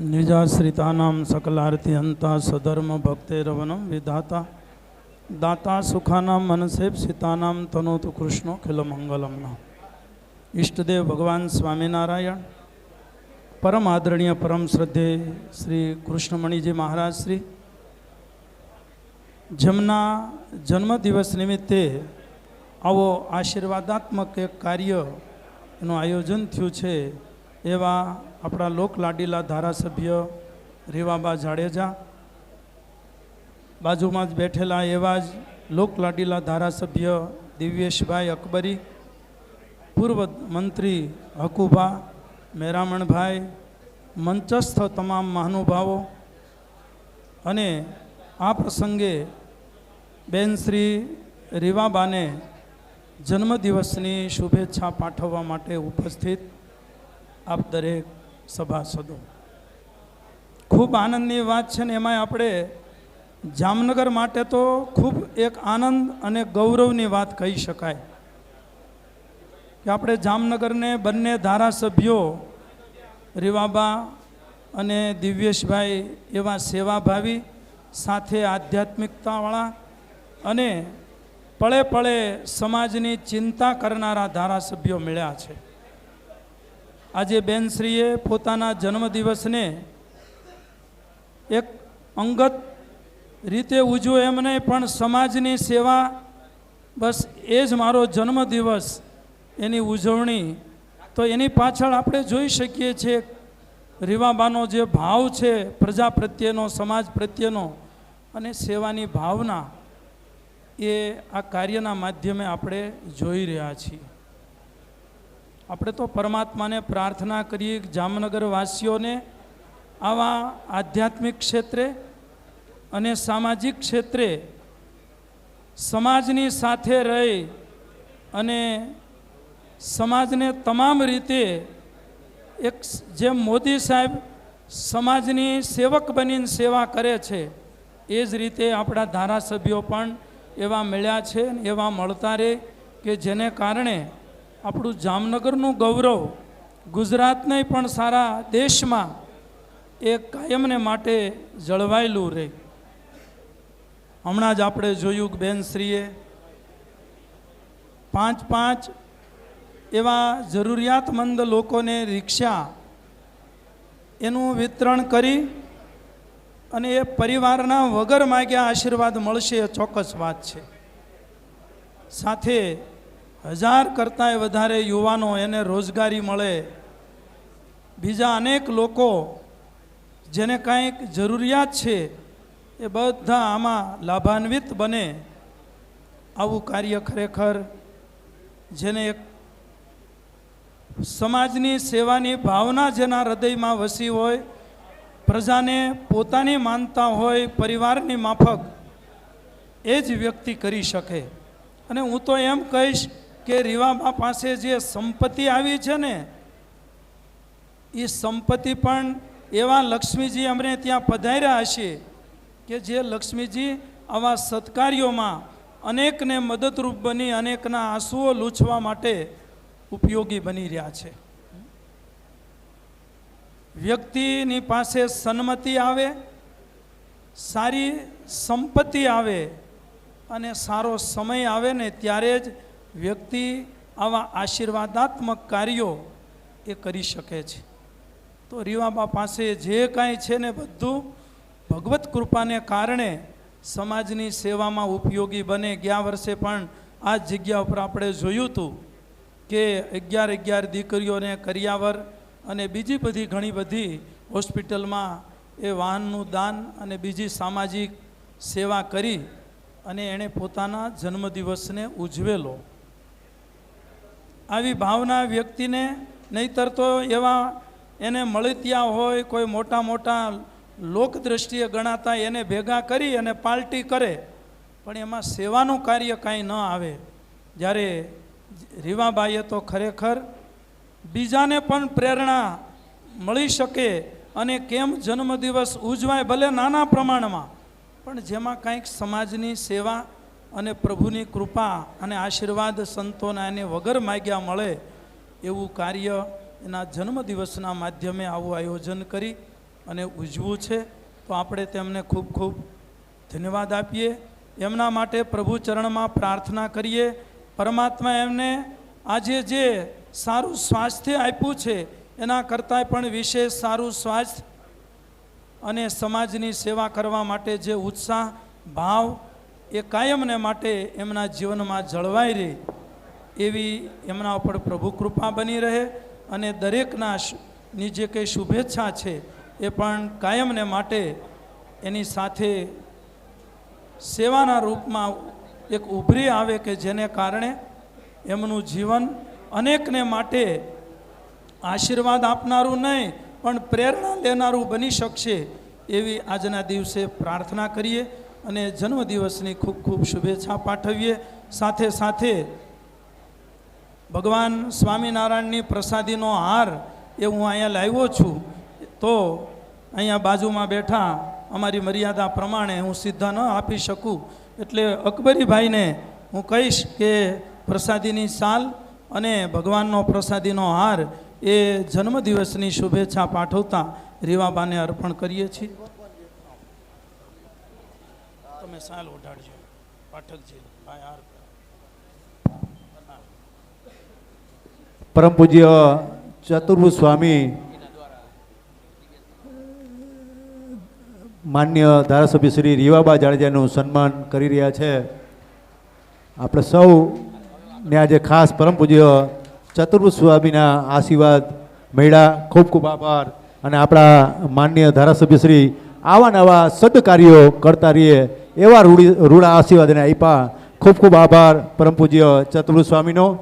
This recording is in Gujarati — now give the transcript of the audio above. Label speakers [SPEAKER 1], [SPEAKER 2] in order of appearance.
[SPEAKER 1] નિજાશ્રિતાનામ સકલાર્થી હંતા સધર્મ ભક્તેરવનમ વિધાતા દાતા સુખાનામ મનસેપ સીતાનામ તનોતુ કૃષ્ણો ખિલ મંગલમના ઈષ્ટદેવ ભગવાન સ્વામિનારાયણ પરમ આદરણીય પરમ શ્રદ્ધે શ્રી કૃષ્ણમણીજી મહારાજ શ્રી જેમના જન્મદિવસ નિમિત્તે આવો આશીર્વાદાત્મક એક કાર્ય એનું આયોજન થયું છે એવા આપણા લોકલાડીલા ધારાસભ્ય રીવાબા જાડેજા, બાજુમાં જ બેઠેલા એવા જ લોકલાડીલા ધારાસભ્ય દિવ્યેશભાઈ અકબરી, પૂર્વ મંત્રી હકુભા મેરામણભાઈ, મંચસ્થ તમામ મહાનુભાવો અને આ પ્રસંગે બેન શ્રી રીવાબાને જન્મદિવસની શુભેચ્છા પાઠવવા માટે ઉપસ્થિત આપ દરેક સભાસદો ખૂબ આનંદની વાત છે ને એમાંય આપણે જામનગર માટે તો ખૂબ એક આનંદ અને ગૌરવની વાત કહી શકાય. કે આપણે જામનગરને બંને ધારાસભ્યો, રીવાબા અને દિવ્યેશભાઈ એવા સેવાભાવી, સાથે આધ્યાત્મિકતાવાળા અને પળે પળે સમાજની ચિંતા કરનારા ધારાસભ્યો મળ્યા છે. આજે બેનશ્રીએ પોતાના જન્મદિવસને એક અંગત રીતે ઉજવો એમ નહીં, પણ સમાજની સેવા બસ એ જ મારો જન્મદિવસ એની ઉજવણી. તો એની પાછળ આપણે જોઈ શકીએ છીએ રીવાબાનો જે ભાવ છે, પ્રજા પ્રત્યેનો, સમાજ પ્રત્યેનો અને સેવાની ભાવના એ આ કાર્યના માધ્યમે આપણે જોઈ રહ્યા છીએ. આપણે તો પરમાત્માને પ્રાર્થના કરીએ જામનગરવાસીઓને આવા આધ્યાત્મિક ક્ષેત્રે અને સામાજિક ક્ષેત્રે સમાજની સાથે રહી અને સમાજને તમામ રીતે એક જેમ મોદી સાહેબ સમાજની સેવક બનીને સેવા કરે છે, એ જ રીતે આપણા ધારાસભ્યો પણ એવા મળ્યા છે એવા મળતા રહે કે જેને કારણે આપણું જામનગરનું ગૌરવ ગુજરાતને પણ સારા દેશમાં એ કાયમને માટે જળવાયેલું રહે. હમણાં જ આપણે જોયું બેનશ્રીએ પાંચ પાંચ એવા જરૂરિયાતમંદ લોકોને રિક્ષા એનું વિતરણ કરી અને એ પરિવારના વગર માગ્યા આશીર્વાદ મળશે એ ચોક્કસ વાત છે. સાથે હજાર કરતાંય વધારે યુવાનો એને રોજગારી મળે. બીજા અનેક લોકો જેને કાંઈક જરૂરિયાત છે એ બધા આમાં લાભાન્વિત બને. આવું કાર્ય ખરેખર જેને એક સમાજની સેવાની ભાવના જેના હૃદયમાં વસી હોય, પ્રજાને પોતાની માનતા હોય, પરિવારની માફક, એ જ વ્યક્તિ કરી શકે. અને હું તો એમ કહીશ કે રીવાબા પાસે જે સંપત્તિ આવી છે ને એ સંપત્તિ પણ એવા લક્ષ્મીજી અમને ત્યાં પધાર્યા હશે કે જે લક્ષ્મીજી આવા સત્કાર્યોમાં અનેકને મદદરૂપ બની, અનેકના આંસુઓ લૂછવા માટે ઉપયોગી બની રહ્યા છે. વ્યક્તિની પાસે સન્મતિ આવે, સારી સંપત્તિ આવે અને સારો સમય આવે ને ત્યારે જ વ્યક્તિ આવા આશીર્વાદાત્મક કાર્યો એ કરી શકે છે. તો રીવાબા પાસે જે કાંઈ છે ને બધું ભગવત કૃપાને કારણે સમાજની સેવામાં ઉપયોગી બને. ગયા વર્ષે પણ આ જગ્યા ઉપર આપણે જોયું હતું કે અગિયાર અગિયાર દીકરીઓને કરિયાવર અને બીજી બધી ઘણી બધી હોસ્પિટલમાં એ વાહનનું દાન અને બીજી સામાજિક સેવા કરી અને એણે પોતાના જન્મદિવસને ઉજવેલો. આવી ભાવના વ્યક્તિને નહીતર તો એવા એને મળતિયા હોય, કોઈ મોટા મોટા લોક દ્રષ્ટિએ ગણાતા એને ભેગા કરી અને પાર્ટી કરે, પણ એમાં સેવાનું કાર્ય કાંઈ ન આવે. જ્યારે રીવાબાઈએ તો ખરેખર બીજાને પણ પ્રેરણા મળી શકે અને કેમ જન્મદિવસ ઉજવાય ભલે નાના પ્રમાણમાં, પણ જેમાં કંઈક સમાજની સેવા અને પ્રભુની કૃપા અને આશીર્વાદ સંતોના એને વગર માગ્યા મળે એવું કાર્ય એના જન્મદિવસના માધ્યમે આવું આયોજન કરી અને ઉજવું છે. તો આપણે તેમને ખૂબ ખૂબ ધન્યવાદ આપીએ. એમના માટે પ્રભુ ચરણમાં પ્રાર્થના કરીએ. પરમાત્મા એમને આજે જે સારું સ્વાસ્થ્ય આપ્યું છે, એના કરતાંય પણ વિશેષ સારું સ્વાસ્થ્ય અને સમાજની સેવા કરવા માટે જે ઉત્સાહ, ભાવ એ કાયમને માટે એમના જીવનમાં જળવાઈ રહે એવી એમના ઉપર પ્રભુ કૃપા બની રહે અને દરેકના ની જે કંઈ શુભેચ્છા છે એ પણ કાયમને માટે એની સાથે સેવાના રૂપમાં એક ઉભરી આવે કે જેને કારણે એમનું જીવન અનેકને માટે આશીર્વાદ આપનારું નહીં, પણ પ્રેરણા લેનારું બની શકશે એવી આજના દિવસે પ્રાર્થના કરીએ. અને જન્મદિવસની ખૂબ ખૂબ શુભેચ્છા પાઠવીએ. સાથે સાથે ભગવાન સ્વામિનારાયણની પ્રસાદીનો હાર એ હું અહીંયા લાવ્યો છું. તો અહીંયા બાજુમાં બેઠા અમારી મર્યાદા પ્રમાણે હું સીધા ન આપી શકું. એટલે અકબરીભાઈને હું કહીશ કે પ્રસાદીની સાલ અને ભગવાનનો પ્રસાદીનો હાર એ જન્મદિવસની શુભેચ્છા પાઠવતા રીવાબાને અર્પણ કરીએ છીએ. તમે સાલ ઓઢાડજો. પાઠકજી ભાઈ આર
[SPEAKER 2] પરમ પૂજ્ય ચતુર્ભુજ સ્વામી માન્ય ધારાસભ્ય શ્રી રીવાબા જાડેજાનું સન્માન કરી રહ્યા છે. આપણે સૌ ને આજે ખાસ પરમ પૂજ્ય ચતુર્ભુજ સ્વામીના આશીર્વાદ મળ્યા. ખૂબ ખૂબ આભાર. અને આપણા માન્ય ધારાસભ્ય શ્રી આવા નવા સદકાર્યો કરતા રહીએ. એવા રૂડી રૂડા આશીર્વાદને આપ્યા. ખૂબ ખૂબ આભાર પરમ પૂજ્ય ચતુર્ભુજ સ્વામીનો